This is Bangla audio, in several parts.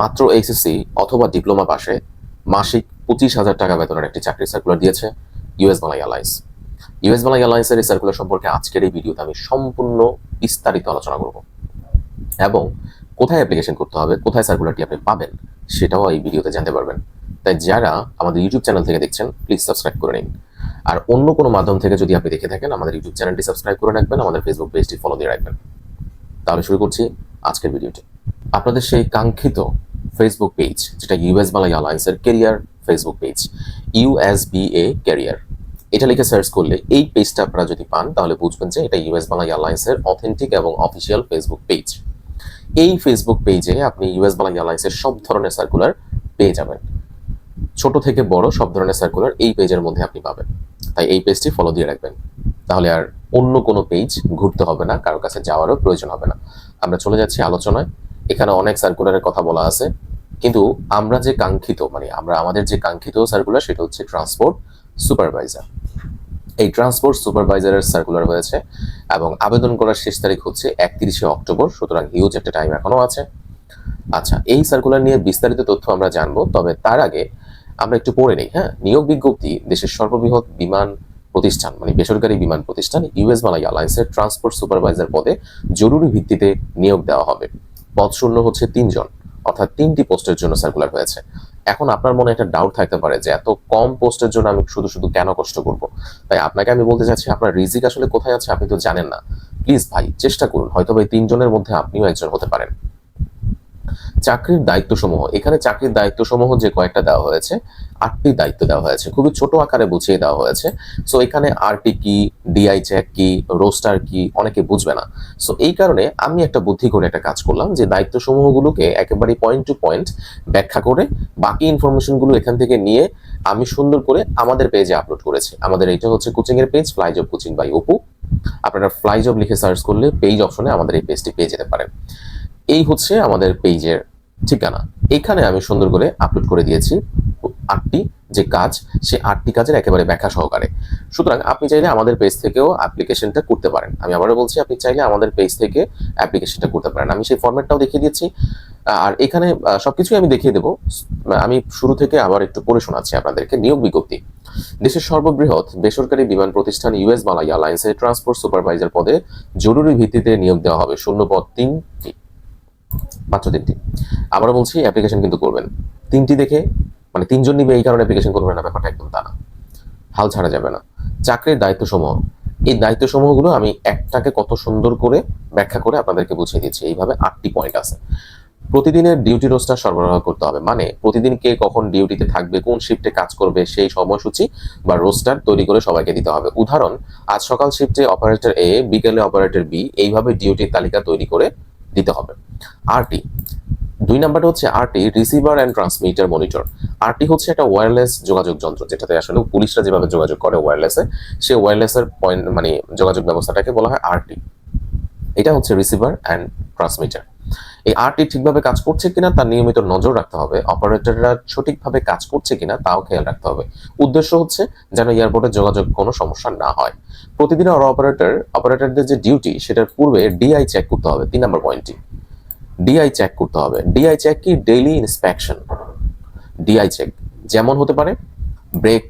মাত্র এইচএসসি অথবা ডিপ্লোমা পাশে মাসিক পঁচিশ হাজার টাকা বেতনের একটি চাকরি সার্কুলার দিয়েছে US Bangla Airlines US Bangla এয়ারলাইন্সের এই সার্কুলার সম্পর্কে আজকের এই ভিডিওতে আমি সম্পূর্ণ বিস্তারিত আলোচনা করব। এবং কোথায় অ্যাপ্লিকেশন করতে হবে, কোথায় সার্কুলারটি আপনি পাবেন, সেটাও এই ভিডিওতে জানতে পারবেন। তাই যারা আমাদের ইউটিউব চ্যানেল থেকে দেখছেন প্লিজ সাবস্ক্রাইব করে নিন। আর অন্য কোনো মাধ্যম থেকে যদি আপনি দেখে থাকেন, আমাদের ইউটিউব চ্যানেলটি সাবস্ক্রাইব করে রাখবেন, আমাদের ফেসবুক পেজটি ফলো দিয়ে রাখবেন। তাহলে শুরু করছি আজকের ভিডিওটি আপনাদের সেই কাঙ্ক্ষিত ফেসবুক পেজ যেটা ইউএস বাংলা এয়ারলাইন্সের career Facebook page USBA career এটা লিখে সার্চ করলে এই পেজটা আপনারা যদি পান, তাহলে বুঝবেন যে এটা ইউএস বাংলা এয়ারলাইন্সের অথেন্টিক এবং অফিসিয়াল ফেসবুক পেজ এই ফেসবুক পেজে আপনি ইউএস বাংলা এয়ারলাইন্সের সব ধরনের সার্কুলার পেয়ে যাবেন। ছোট থেকে বড় সব ধরনের সার্কুলার এই পেজের মধ্যে আপনি পাবেন। তাই এই পেজটি ফলো দিয়ে রাখবেন। তাহলে আর অন্য কোনো পেজ ঘুরতে হবে না কারোর কাছে যাওয়ারও প্রয়োজন হবে না। আমরা চলে যাচ্ছি আলোচনায়। এখানে অনেক সার্কুলারের কথা বলা আছে। কিন্তু আমরা যে কাঙ্ক্ষিত মানে আমরা আমাদের যে কাঙ্ক্ষিত সার্কুলার সেটা হচ্ছে ট্রান্সপোর্ট সুপারভাইজার এই ট্রান্সপোর্ট সুপারভাইজারের সার্কুলার হয়েছে এবং আবেদন করার শেষ তারিখ হচ্ছে একত্রিশে অক্টোবর, সুতরাং হিউজ একটা টাইম এখনও আছে। আচ্ছা এই সার্কুলার নিয়ে বিস্তারিত তথ্য আমরা জানব, তবে তার আগে আমরা একটু পড়ে নিই হ্যাঁ? নিয়োগ বিজ্ঞপ্তি, দেশের সর্ববৃহৎ বিমান প্রতিষ্ঠান মানে বেসরকারি বিমান প্রতিষ্ঠান ইউএস মালাই এয়ারলাইন্সের ট্রান্সপোর্ট সুপারভাইজার পদে জরুরি ভিত্তিতে নিয়োগ দেওয়া হবে। পদ শূন্য হচ্ছে তিনজন, অর্থাৎ তিনটি পোস্টের জন্য সার্কুলার হয়েছে। এখন আপনার মনে একটা ডাউট থাকতে পারে যে এত কম পোস্টের জন্য আমি শুধু শুধু কেন কষ্ট করব? তাই আপনাকে আমি বলতে চাচ্ছি, আপনার রিজিক আসলে কোথায় আছে আপনি তো জানেন না। প্লিজ ভাই, চেষ্টা করুন, হয়তো এই তিনজনের মধ্যে আপনিও একজন হতে পারেন। চাকরির দায়িত্বসমূহ, এখানে চাকরির দায়িত্বসমূহ যে কয়েকটা দেওয়া হয়েছে আটটি দায়িত্ব দেওয়া হয়েছে। খুবই ছোট আকারে বুঝিয়ে দেওয়া হয়েছে। সো এখানে আরটি কি ডিআই চেক কি রোস্টার কি, অনেকে বুঝবে না। সো এই কারণে আমি একটা বুদ্ধি করে একটা কাজ করলাম যে দায়িত্ব দায়িত্বসমূহগুলোকে একেবারে পয়েন্ট টু পয়েন্ট ব্যাখ্যা করে বাকি ইনফরমেশনগুলো এখান থেকে নিয়ে আমি সুন্দর করে আমাদের পেজে আপলোড করেছি। আমাদের এটা হচ্ছে কোচিং এর page fly job coaching by Apu. আপনারা ফ্লাই জব লিখে সার্চ করলে পেজ অপশনে আমাদের এই পেজটি পেয়ে যেতে পারেন। এই হচ্ছে আমাদের পেজের ঠিকানা। এখানে আমি সুন্দর করে আপলোড করে দিয়েছি। আটটি যে কাজ, সে আটটি কাজের একেবারে ব্যাখ্যা সহকারে। সুতরাং আপনি চাইলে আমাদের পেজ থেকেও অ্যাপ্লিকেশনটা করতে পারেন। আমি আবারও বলছি, আপনি চাইলে আমাদের পেজ থেকে অ্যাপ্লিকেশনটা করতে পারেন। আমি সেই ফর্ম্যাটটাও দেখিয়ে দিচ্ছি। আর এখানে সবকিছুই আমি দেখিয়ে দেবো। আমি শুরু থেকে আবার একটু পড়ে শোনাচ্ছি আপনাদেরকে। নিয়োগ বিজ্ঞপ্তি। দেশের সর্ববৃহৎ বেসরকারি বিমান প্রতিষ্ঠান ইউএস বাংলা এয়ারলাইন্সের ট্রান্সপোর্ট সুপারভাইজার পদে জরুরি ভিত্তিতে নিয়োগ দেওয়া হবে। শূন্য পদ তিনটি। মাত্র তিনটি। আবারও বলছি অ্যাপ্লিকেশন কিন্তু করবেন। তিনটি দেখে মানে তিনজন নিবে এই কারণে অ্যাপ্লিকেশন করবেন না, ব্যাপারটা একদম তা না। হাল ছাড়া যাবে না। চাকরির দায়িত্বসমূহ, এই দায়িত্বসমূহগুলো আমি একটাকে কত সুন্দর করে ব্যাখ্যা করে আপনাদেরকে বুঝিয়ে দিচ্ছি। এইভাবে আটটি পয়েন্ট আছে। প্রতিদিনের ডিউটি রোস্টার সরবরাহ করতে হবে। মানে প্রতিদিন কে কখন ডিউটিতে থাকবে, কোন শিফটে কাজ করবে, সেই সময়সূচি বা রোস্টার তৈরি করে সবাইকে দিতে হবে। উদাহরণ, আজ সকাল শিফটে অপারেটর এ বিকেলে অপারেটর বি এইভাবে ডিউটির তালিকা তৈরি করে দিতে হবে। আরটি দুই নাম্বারটা হচ্ছে RT receiver and transmitter monitor RT হচ্ছে একটা ওয়্যারলেস যোগাযোগ যন্ত্র, যেটাতে আসলে পুলিশরা যেভাবে যোগাযোগ করে ওয়্যারলেসে সেই ওয়্যারলেসের পয়েন্ট মানে যোগাযোগ ব্যবস্থাটাকে বলা হয় আরটি। এটা হচ্ছে রিসিভার অ্যান্ড ট্রান্সমিটার এই আরটি ঠিকভাবে কাজ করছে কিনা তার নিয়মিত নজর রাখতে হবে অপারেটররা সঠিকভাবে কাজ করছে কিনা তাও খেয়াল রাখতে হবে। উদ্দেশ্য হচ্ছে যেন এয়ারপোর্টে যোগাযোগ কোনো সমস্যা না হয়। প্রতিদিন আর অপারেটর অপারেটরদের যে ডিউটি সেটার পূর্বে ডিআই চেক করতে হবে, তিন নম্বর পয়েন্টটি ডিআই চেক করতে হবে। ডিআই চেক কি? ডেইলি ইন্সপেকশন ডিআই চেক যেমন হতে পারে ব্রেক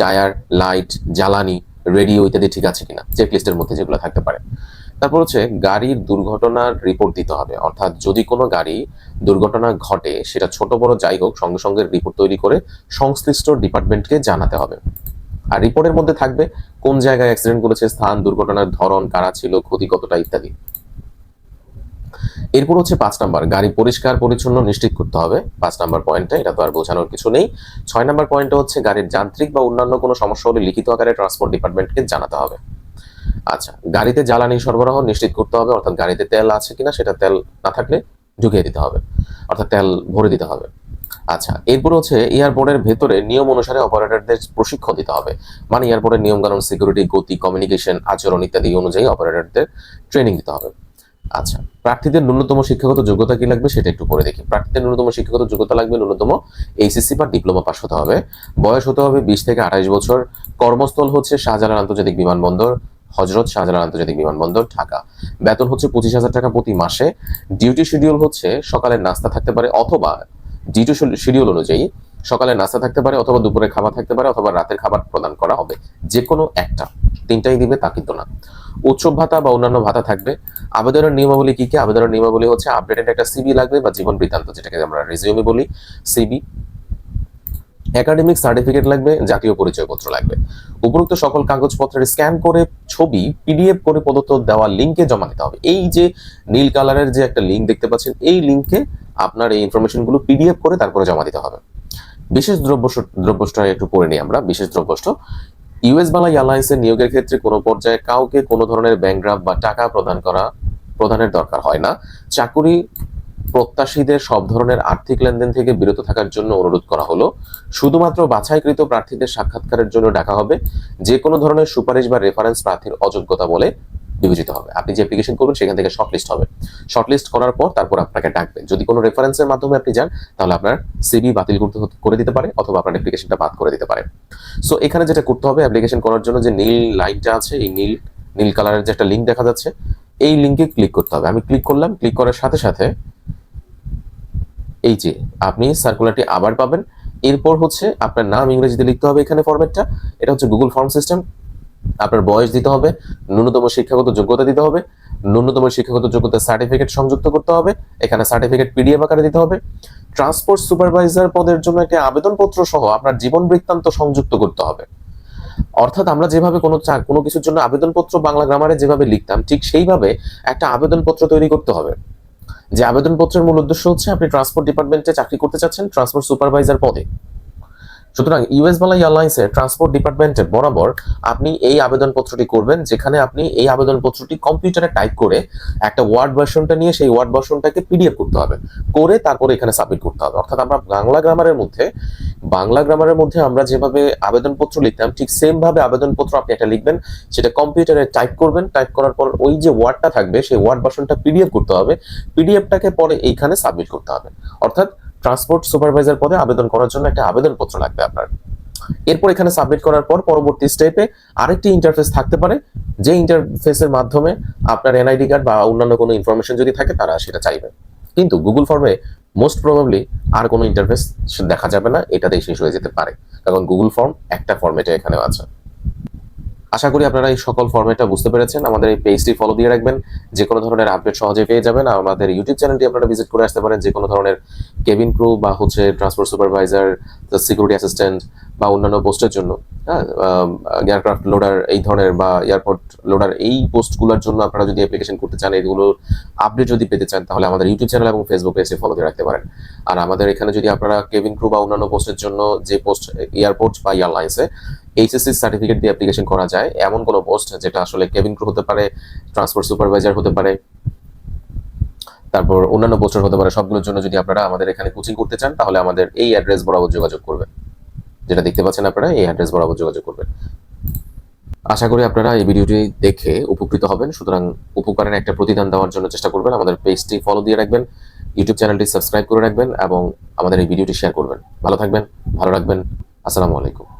টায়ার লাইট জ্বালানি রেডিও ইত্যাদি ঠিক আছে কিনা চেক লিস্টের মধ্যে যেগুলো থাকতে পারে। তারপর হচ্ছে গাড়ির দুর্ঘটনার রিপোর্ট দিতে হবে। অর্থাৎ যদি কোনো গাড়ি দুর্ঘটনা ঘটে, সেটা ছোট, বড় যাই হোক, সঙ্গে সঙ্গে রিপোর্ট তৈরি করে সংশ্লিষ্ট ডিপার্টমেন্টকে জানাতে হবে। আর রিপোর্টের মধ্যে থাকবে কোন জায়গায় অ্যাক্সিডেন্ট করেছে, স্থান, দুর্ঘটনার ধরন, কারা ছিল, ক্ষতি কতটা, ইত্যাদি। এরপর হচ্ছে পাঁচ নাম্বার, গাড়ি পরিষ্কার, পরিচ্ছন্ন নিশ্চিত করতে হবে। পাঁচ নাম্বার পয়েন্টটা এটা তো আর বোঝানোর কিছু নেই। ছয় নাম্বার পয়েন্টটা হচ্ছে গাড়ির যান্ত্রিক বা অন্যান্য কোনো সমস্যা হলে লিখিত আকারে ট্রান্সপোর্ট ডিপার্টমেন্টকে জানাতে হবে। আচ্ছা গাড়িতে জ্বালানি সরবরাহ নিশ্চিত করতে হবে, অর্থাৎ গাড়িতে তেল আছে কিনা সেটা তেল না থাকলে ঢুকিয়ে দিতে হবে, অর্থাৎ তেল ভরে দিতে হবে। আচ্ছা এরপর হচ্ছে এয়ারপোর্টের ভেতরে নিয়ম অনুসারে অপারেটরদের প্রশিক্ষণ দিতে হবে। মানে এয়ারপোর্টের নিয়মকানুন সিকিউরিটি গতি কমিউনিকেশন আচরণ ইত্যাদি অনুযায়ী অপারেটরদের ট্রেনিং দিতে হবে। আচ্ছা প্রার্থীদের ন্যূনতম শিক্ষাগত যোগ্যতা কি লাগবে সেটা একটু পরে দেখি। প্রার্থীদের ন্যূনতম শিক্ষাগত যোগ্যতা লাগবে ন্যূনতম এইচএসসি বা ডিপ্লোমা পাস হতে হবে। বয়স হতে হবে বিশ থেকে আঠাইশ বছর। কর্মস্থল হচ্ছে শাহজালাল আন্তর্জাতিক বিমানবন্দর। হজরত শাহজালাল আন্তর্জাতিক বিমানবন্দর, ঢাকা। বেতন হচ্ছে পঁচিশ হাজার টাকা প্রতি মাসে। ডিউটি শিডিউল হচ্ছে সকালের নাস্তা থাকতে পারে অথবা ডিউটি শিডিউল অনুযায়ী সকালে নাস্তা থাকতে পারে অথবা দুপুরে খাবার থাকতে পারে অথবা রাতের খাবার প্রদান করা হবে। যে কোনো একটা। তিনটাই দিবে তা কিন্তু না। উৎসব ভাতা বা অন্যান্য ভাতা থাকবে। আবেদনের নিয়মাবলী কি কি? আবেদনের নিয়মাবলী হচ্ছে আপডেটেড একটা সিবি লাগবে বা জীবন বৃত্তান্ত, যেটাকে আমরা রেজিউমে বলি সিবি একাডেমিক সার্টিফিকেট লাগবে, জাতীয় পরিচয়পত্র লাগবে। উপরোক্ত সকল কাগজপত্রের স্ক্যান করে ছবি পিডিএফ করে প্রদত্ত দেওয়া লিঙ্কে জমা দিতে হবে। এই যে নীল কালারের যে একটা লিঙ্ক দেখতে পাচ্ছেন, এই লিঙ্কে আপনার এই ইনফরমেশনগুলো পিডিএফ করে তারপরে জমা দিতে হবে। বিশেষ দ্রব্য দ্রব্যটা একটু পড়ে নিই আমরা, বিশেষ দ্রব্যষ্ট ইউএস বাংলা এয়ারলাইন্সের নিয়োগের ক্ষেত্রে কোনো পর্যায়ে কাউকে কোনো ধরনের ব্যাংক ড্রাফট বা টাকা প্রদান করা প্রদানের দরকার হয় না। চাকুরি প্রত্যাশীদের সব ধরনের আর্থিক লেনদেন থেকে বিরত থাকার জন্য অনুরোধ করা হলো। শুধুমাত্র বাছাইকৃত প্রার্থীদের সাক্ষাৎকারের জন্য ডাকা হবে। যে কোনো ধরনের সুপারিশ বা রেফারেন্স প্রার্থীর অযোগ্যতা বলে বিবেচিত হবে। আপনি যে অ্যাপ্লিকেশন করবেন, সেখান থেকে শর্টলিস্ট হবে। শর্টলিস্ট করার পর তারপর আপনাকে ডাকবে। যদি কোনো রেফারেন্সের মাধ্যমে আপনি যান, তাহলে আপনার সিবি বাতিল করতে করে দিতে পারে, অথবা আপনার অ্যাপ্লিকেশনটা বাদ করে দিতে পারে। সো এখানে যেটা করতে হবে অ্যাপ্লিকেশন করার জন্য যে নীল লাইনটা আছে, এই নীল নীল কালারের যে একটা লিঙ্ক দেখা যাচ্ছে, এই লিঙ্কে ক্লিক করতে হবে। আমি ক্লিক করলাম ক্লিক করার সাথে সাথে এই যে, আপনি সার্কুলারটি আবার পাবেন। এরপর হচ্ছে আপনার নাম ইংরেজিতে লিখতে হবে এখানে ফরম্যাটটা এটা হচ্ছে গুগল ফর্ম সিস্টেম আপনার বয়স দিতে হবে, ন্যূনতম শিক্ষাগত যোগ্যতা দিতে হবে, ন্যূনতম শিক্ষাগত যোগ্যতা সার্টিফিকেট সংযুক্ত করতে হবে, এখানে সার্টিফিকেট পিডিএফ আকারে দিতে হবে। ট্রান্সপোর্ট সুপারভাইজার পদের জন্য একটি আবেদনপত্র সহ আপনার জীবন বৃত্তান্ত সংযুক্ত করতে হবে। অর্থাৎ আমরা যেভাবে কোনো কোনো কিছুর জন্য আবেদনপত্র বাংলা গ্রামারে যেভাবে লিখতাম, ঠিক সেইভাবে একটা আবেদনপত্র তৈরি করতে হবে। যে আবেদনপত্রের মূল উদ্দেশ্য হচ্ছে আপনি ট্রান্সপোর্ট ডিপার্টমেন্টে চাকরি করতে চাচ্ছেন ট্রান্সপোর্ট সুপারভাইজার পদে। সুতরাং ইউএস বাংলা এয়ারলাইন্সের ট্রান্সপোর্ট ডিপার্টমেন্টের বরাবর আপনি এই আবেদনপত্রটি করবেন, যেখানে আপনি এই আবেদনপত্রটি কম্পিউটারে টাইপ করে একটা ওয়ার্ড ভার্সনটা নিয়ে সেই ওয়ার্ড ভার্সনটাকে পিডিএফ করতে হবে। করে তারপরে এখানে সাবমিট করতে হবে। অর্থাৎ আমরা বাংলা গ্রামারের মধ্যে, বাংলা গ্রামারের মধ্যে আমরা যেভাবে আবেদনপত্র লিখতাম, ঠিক সেম ভাবে আবেদনপত্র আপনি একটা লিখবেন, সেটা কম্পিউটারে টাইপ করবেন, টাইপ করার পর ওই যে ওয়ার্ডটা থাকবে, সেই ওয়ার্ড ভার্সনটা পিডিএফ করতে হবে। পিডিএফটাকে পরে এইখানে সাবমিট করতে হবে। অর্থাৎ ট্রান্সপোর্ট সুপারভাইজার পদে আবেদন করার জন্য একটা আবেদনপত্র লাগবে আপনার। এরপর এখানে সাবমিট করার পর পরবর্তী স্টেপে আরেকটি ইন্টারফেস থাকতে পারে, যে ইন্টারফেসের মাধ্যমে আপনার এনআইডি কার্ড বা অন্যান্য কোনো ইনফরমেশন যদি থাকে, তারা সেটা চাইবে। কিন্তু গুগল ফর্মে মোস্ট প্রবাবলি আর কোনো ইন্টারফেস দেখা যাবে না, এটাতেই শেষ হয়ে যেতে পারে। কারণ গুগল ফর্ম একটা ফর্মেটে এখানেও আছে। আশা করি আপনারা এই সকল ফর্মেটটা বুঝতে পেরেছেন। আমাদের এই পেজটি ফলো দিয়ে রাখবেন। যে কোনো ধরনের আপডেট সহজে পেয়ে যাবেন। আমাদের ইউটিউব চ্যানেলটি আপনারা ভিজিট করে আসতে পারেন। যে কোনো ধরনের কেবিন ক্রু বা হচ্ছে ট্রান্সপোর্ট সুপারভাইজার সিকিউরিটি অ্যাসিস্ট্যান্ট বা অন্যান্য পোস্টের জন্য হ্যাঁ এয়ারক্রাফট লোডার এই ধরনের বা এয়ারপোর্ট লোডার এই পোস্টগুলোর জন্য আপনারা যদি অ্যাপ্লিকেশন করতে চান এগুলোর আপডেট যদি পেতে চান, তাহলে আমাদের ইউটিউব চ্যানেল এবং ফেসবুক পেজে ফলো দিয়ে রাখতে পারেন। আর আমাদের এখানে যদি আপনারা কেবিন ক্রু বা অন্যান্য পোস্টের জন্য যে পোস্ট এয়ারপোর্ট বা এয়ারলাইন্সে এইচএসসি সার্টিফিকেট দিয়ে অ্যাপ্লিকেশন করা যায়। এমন কোনো পোস্ট যেটা আসলে কেবিন ক্রু হতে পারে ট্রান্সপোর্ট সুপারভাইজার হতে পারে, তারপর অন্যান্য পোস্টার হতে পারে, সবগুলোর জন্য যদি আপনারা আমাদের এখানে কোচিং করতে চান, তাহলে আমাদের এই অ্যাড্রেস বরাবর যোগাযোগ করবেন। যেটা দেখতে পাচ্ছেন আপনারা, এই অ্যাড্রেস বরাবর যোগাযোগ করবেন। আশা করি আপনারা এই ভিডিওটি দেখে উপকৃত হবেন। সুতরাং উপকারের একটা প্রতিদান দেওয়ার জন্য চেষ্টা করবেন। আমাদের পেজটি ফলো দিয়ে রাখবেন ইউটিউব চ্যানেলটি সাবস্ক্রাইব করে রাখবেন, এবং আমাদের এই ভিডিওটি শেয়ার করবেন। ভালো থাকবেন, ভালো রাখবেন। আসসালামু আলাইকুম।